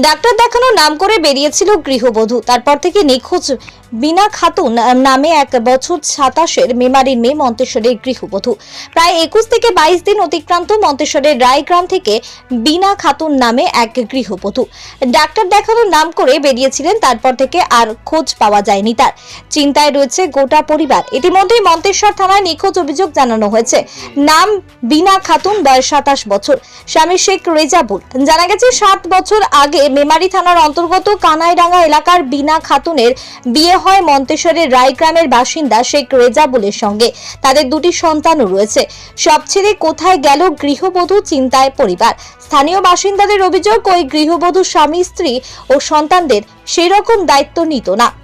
Doctor দেখানোর নাম করে বেরিয়েছিল গৃহবধূ। তারপর থেকে নিখোঁজ বিনা খাতুন নামে এক বছর সাতাশের মেমারির মেয়ে মন্তেশ্বরের গৃহবধূ। প্রায় একুশ থেকে বাইশ দিন অতিক্রান্ত মন্তেশ্বরের রায়গ্রাম থেকে বিনা খাতুন নামে এক গৃহবধূ। ডাক্তার দেখানোর নাম করে বেরিয়েছিলেন, তারপর থেকে আর খোঁজ পাওয়া যায়নি তার। চিন্তায় রয়েছে গোটা পরিবার। ইতিমধ্যেই মন্তেশ্বর থানায় নিখোঁজ অভিযোগ জানানো হয়েছে। নাম বিনা খাতুন, বয়স সাতাশ বছর। স্বামী শেখ রেজাবুল। জানা গেছে, সাত বছর আগে মেমারি থানার অন্তর্গত কানাইডাঙ্গা এলাকার বিনা খাতুনের বিয়ে হয় মন্তেশ্বরের রায়গ্রামের বাসিন্দা শেখ রেজাবুলের সঙ্গে। তাদের দুটি সন্তানও রয়েছে। সব ছেড়ে কোথায় গেল গৃহবধূ চিন্তায় পরিবার। স্থানীয় বাসিন্দাদের অভিযোগ, ওই গৃহবধূ স্বামী, স্ত্রী ও সন্তানদের সেই রকম দায়িত্ব নিত না।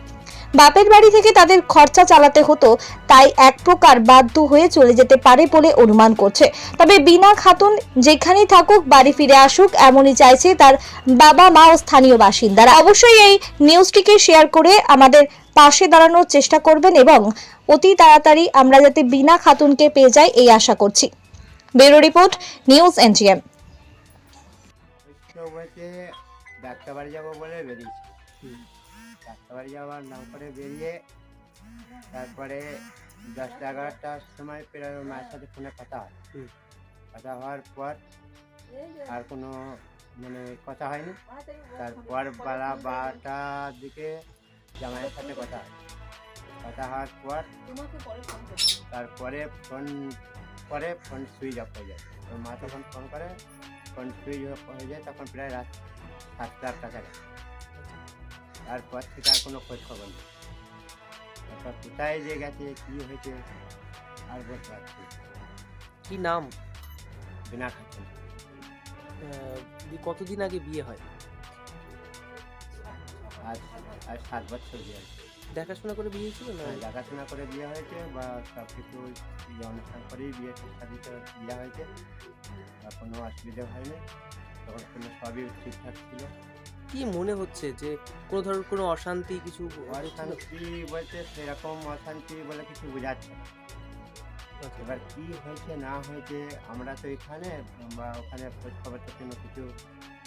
বাপের বাড়ি থেকে তাদের খরচা চালাতে হতো, তাই এক প্রকার বাধ্য হয়ে চলে যেতে পারে বলে অনুমান করছে। তবে বিনা খাতুন যেখানেই থাকুক, বাড়ি ফিরে আসুক, এমনই চাইছে তার বাবা মা ও স্থানীয় বাসিন্দারা। অবশ্যই এই নিউজটিকে শেয়ার করে আমাদের পাশে দাঁড়ানোর চেষ্টা করবেন এবং অতি তাড়াতাড়ি আমরা যাতে বিনা খাতুনকে পেয়ে যাই, এই আশা করছি। ব্যুরো রিপোর্ট, নিউজ এনজিএম ডাক্তার বাড়ি যাব বলে বেরিয়েছি। বাড়ি যাওয়ার নাম করে বেরিয়ে তারপরে দশটা এগারোটার সময় প্রায় মায়ের সাথে ফোনে কথা হয়। কথা হওয়ার পর আর কোনো মানে কথা হয়নি। তারপর বেলা বারোটার দিকে জামাইয়ের সাথে কথা হয়। কথা হওয়ার পর তারপরে ফোন করে ফোন সুইচ অফ হয়ে যায়। ওর মা তখন ফোন করে ফোন সুইচ অফ হয়ে যায় তখন প্রায় রাত সাতটার কাছাকাছি। তারপর থেকে আর কোনো খোঁজ খবর নেই। তারপর কোথায় যে গেছে কী হয়েছে আর বলতে পারছি কি নাম? বিনা আহ, দি- কতদিন আগে বিয়ে হয়? আজ আজ সাত বছর বিয়ে হয়েছে। দেখাশোনা করে বিয়ে ছিল না? হ্যাঁ, দেখাশোনা করে বিয়ে হয়েছে বা সব কিছু অনুষ্ঠান করেই বিয়ে শাদিতে বিয়ে হয়েছে। বা কোনো অসুবিধা হয়নি। তখন কোনো সবই ঠিকঠাক ছিল। কি মনে হচ্ছে যে কোনো ধরনের কোনো অশান্তি কিছু অশান্তি বলতে সেরকম অশান্তি বলে কিছু বোঝাচ্ছে না। আচ্ছা। এবার কি হয়েছে না হয়েছে আমরা তো এখানে বা ওখানে খোঁজ খবর তো কোনো কিছু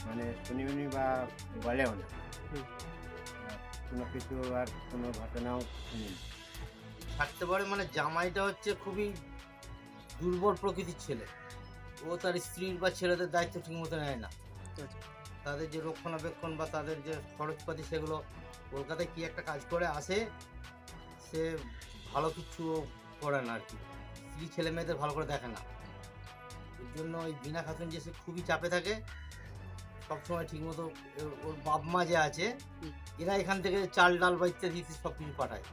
মানে শুনিনি বা বলেও না। কোনো কিছু আর কোনো ঘটনাও শুনিনি। থাকতে পারে মানে জামাইটা হচ্ছে খুবই দুর্বল প্রকৃতির ছেলে। ও তার স্ত্রীর বা ছেলেদের দায়িত্ব ঠিক মতো নেয় না। আচ্ছা। তাদের যে রক্ষণাবেক্ষণ বা তাদের যে খরচপাতি সেগুলো কলকাতায় কি একটা কাজ করে আসে, সে ভালো কিছু করে না আর কি। স্ত্রী ছেলে মেয়েদের ভালো করে দেখে না। এর জন্য ওই বিনা খাতুন যে সে খুবই চাপে থাকে সবসময় ঠিকমতো ওর বাপ মা যে আছে, এরা এখান থেকে চাল, ডাল বা ইত্যাদি সব কিছু পাঠায়।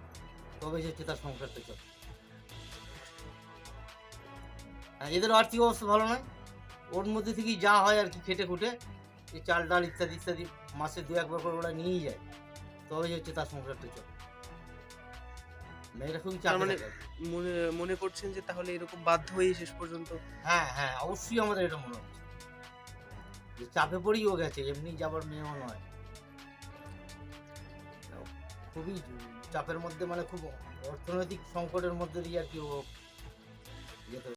তবে হচ্ছে তার সংসারটা চলে এদের আর্থিক অবস্থা ভালো নয়। ওর মধ্যে থেকেই যা হয় আর কি খেটে খুটে। এই চাল ডাল ইত্যাদি ইত্যাদি মাসে দু একবার করে ওরা নিয়েই যায়। তবেই হচ্ছে তার সংসারটা চলে। মেয়েটা খুবই মানে মনে মনে করছেন যে তাহলে এরকম বাধ্য হয়েই শেষ পর্যন্ত? হ্যাঁ হ্যাঁ অবশ্যই আমাদের এটা মনে হচ্ছে। যে চাপে পড়েই ও গেছে এমনি যাবার মেয়েও নয়। খুবই চাপের মধ্যে মানে খুব অর্থনৈতিক সংকটের মধ্যে দিয়ে আর কি ও যেতে